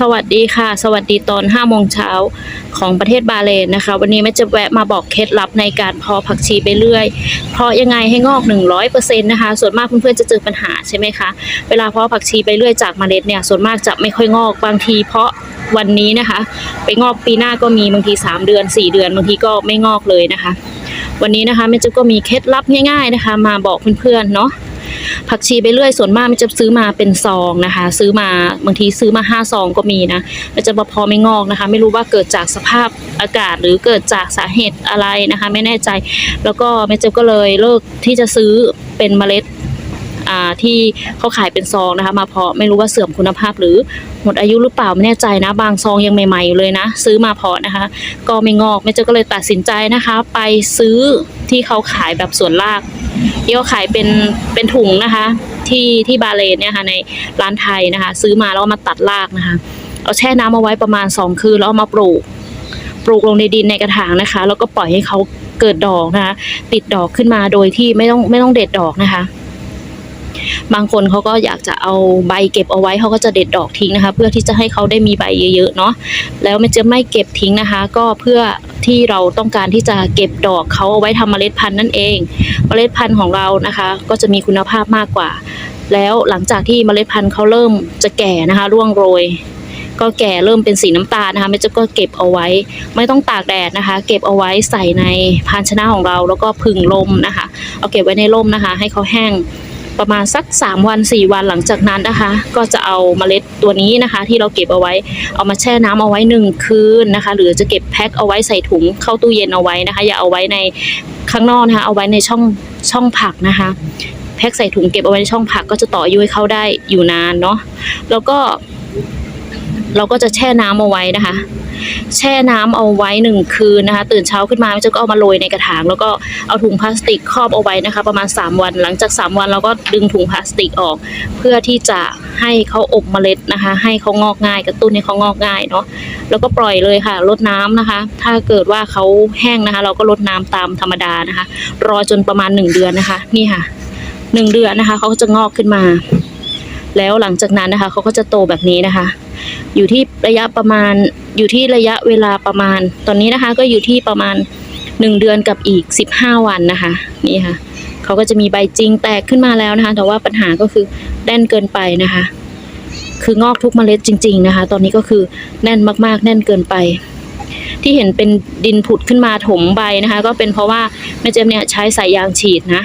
สวัสดีค่ะ สวัสดีตอน5โมงเช้าของประเทศบาเรนนะคะ วันนี้แม่จะแวะมาบอกเคล็ดลับในการเพาะผักชีไปเรื่อยเพราะยังไงให้งอก 100%นะคะส่วนมากเพื่อนๆจะเจอปัญหาใช่ไหมคะเวลาเพาะผักชีไปเรื่อยจากเมล็ดเนี่ยส่วนมากจะไม่ค่อยงอกบางทีเพาะวันนี้นะคะ ไปงอกปีหน้าก็มีบางที 3 เดือน 4 เดือนบางทีก็ไม่งอกเลยนะคะ วันนี้นะคะแม่จะก็มีเคล็ดลับง่ายๆนะคะ มาบอกเพื่อนๆเนาะผักชีไปเรื่อยส่วนมากมันจะซื้อมาเป็นซองนะคะ ซื้อมาบางทีซื้อมาห้าซองก็มีนะมันจะมาพอไม่งอกนะคะ ไม่รู้ว่าเกิดจากสภาพอากาศหรือเกิดจากสาเหตุอะไรนะคะ ไม่แน่ใจ แล้วก็แม่เจ๊ก็เลยเลิกที่จะซื้อเป็นเมล็ด ที่เขาขายเป็นซองนะคะ มาเพาะไม่รู้ว่าเสื่อมคุณภาพหรือหมดอายุหรือเปล่าไม่แน่ใจนะ บางซองยังใหม่ๆอยู่เลยนะ ซื้อมาเพาะนะคะ ก็ไม่งอกแม่เจ๊ก็เลยตัดสินใจนะคะ ไปซื้อที่เขาขายแบบส่วนรากที่เขาขายเป็นเป็นถุงนะคะ ที่ที่บาเลนเนี่ยค่ะในร้านไทยนะคะ ซื้อมาแล้วมาตัดรากนะคะ เอาแช่น้ำเอาไว้ประมาณสองคืนแล้วเอามาปลูกปลูกลงในดินในกระถางนะคะ แล้วก็ปล่อยให้เขาเกิดดอกนะคะ ติดดอกขึ้นมาโดยที่ไม่ต้องไม่ต้องเด็ดดอกนะคะ บางคนเขาก็อยากจะเอาใบเก็บเอาไว้เขาก็จะเด็ดดอกทิ้งนะคะ เพื่อที่จะให้เขาได้มีใบเยอะๆเนาะแล้วมันจะไม่เก็บทิ้งนะคะ ก็เพื่อที่เราต้องการที่จะเก็บดอกเขาเอาไว้ทำเมล็ดพันธุ์นั่นเองเมล็ดพันธุ์ของเรานะคะ ก็จะมีคุณภาพมากกว่า แล้วหลังจากที่เมล็ดพันธุ์เขาเริ่มจะแก่นะคะร่วงโรยก็แก่เริ่มเป็นสีน้ำตาลนะคะแม่เจะก็เก็บเอาไว้ ไม่ต้องตากแดดนะคะ เก็บเอาไว้ใส่ในภาชนะของเรา แล้วก็พึ่งลมนะคะ เอาเก็บไว้ในร่มนะคะ ให้เขาแห้ง ประมาณสัก 3 วัน 4 วันหลังจากนั้นนะคะ ก็จะเอาเมล็ดตัวนี้นะคะ ที่เราเก็บเอาไว้เอามาแช่น้ำเอาไว้หนึ่งคืนนะคะ หรือจะเก็บแพ็คเอาไว้ใส่ถุงเข้าตู้เย็นเอาไว้นะคะ อย่าเอาไว้ในข้างนอกนะคะ เอาไว้ในช่องช่องผักนะคะแพ็คใส่ถุงเก็บเอาไว้ในช่องผักก็จะต่ออายุให้เข้าได้อยู่นานเนาะแล้วก็เราก็จะแช่น้ำเอาไว้นะคะ แช่น้ำเอาไว้หนึ่งคืนนะคะ ตื่นเช้าขึ้นมามันจะก็เอามาโรยในกระถาง แล้วก็เอาถุงพลาสติกครอบเอาไว้นะคะ ประมาณ 3 วัน หลังจาก 3 วันเราก็ดึงถุงพลาสติกออก เพื่อที่จะให้เขาอบเมล็ดนะคะ ให้เขางอกง่ายกระตุ้นให้เขางอกง่ายเนาะแล้วก็ปล่อยเลยค่ะลดน้ำนะคะ ถ้าเกิดว่าเขาแห้งนะคะ เราก็ลดน้ำตามธรรมดานะคะ รอจนประมาณ 1 เดือนนะคะ นี่ค่ะ 1 เดือนนะคะเขาก็จะงอกขึ้นมา แล้วหลังจากนั้นนะคะเขาก็จะโตแบบนี้นะคะ อยู่ที่ระยะประมาณ อยู่ที่ระยะเวลาประมาณ ตอนนี้นะคะก็อยู่ที่ประมาณหนึ่งเดือนกับอีกสิบห้าวันนะคะ นี่ค่ะเขาก็จะมีใบจริงแตกขึ้นมาแล้วนะคะ แต่ว่าปัญหาก็คือแน่นเกินไปนะคะ คืองอกทุกเมล็ดจริง ๆนะคะ ตอนนี้ก็คือแน่นมากๆ แน่นเกินไปที่เห็นเป็นดินผุดขึ้นมาถมใบนะคะ ก็เป็นเพราะว่าแม่เจมเนี่ยใช้สายยางฉีดนะ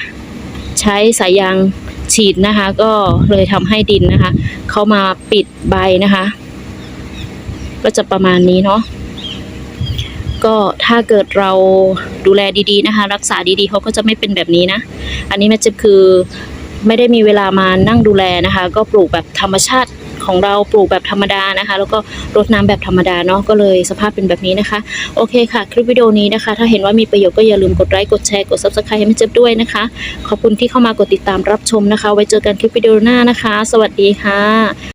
ใช้สายยาง ฉีดนะคะ ก็เลยทำให้ดินนะคะเขามาปิดใบนะคะ ก็จะประมาณนี้เนาะก็ถ้าเกิดเราดูแลดีๆนะคะ รักษาดีๆเขาก็จะไม่เป็นแบบนี้นะ อันนี้แม่เจ็บคือไม่ได้มีเวลามานั่งดูแลนะคะ ก็ปลูกแบบธรรมชาติ ของเราปลูกแบบธรรมดานะคะ แล้วก็รดน้ำแบบธรรมดาเนาะก็เลยสภาพเป็นแบบนี้นะคะ โอเคค่ะ คลิปวิดีโอนี้นะคะ ถ้าเห็นว่ามีประโยชน์ก็อย่าลืมกดไลค์กดแชร์กด subscribe ให้แม่เจ็บด้วยนะคะ ขอบคุณที่เข้ามากดติดตามรับชมนะคะ ไว้เจอกันคลิปวิดีโอหน้านะคะ สวัสดีค่ะ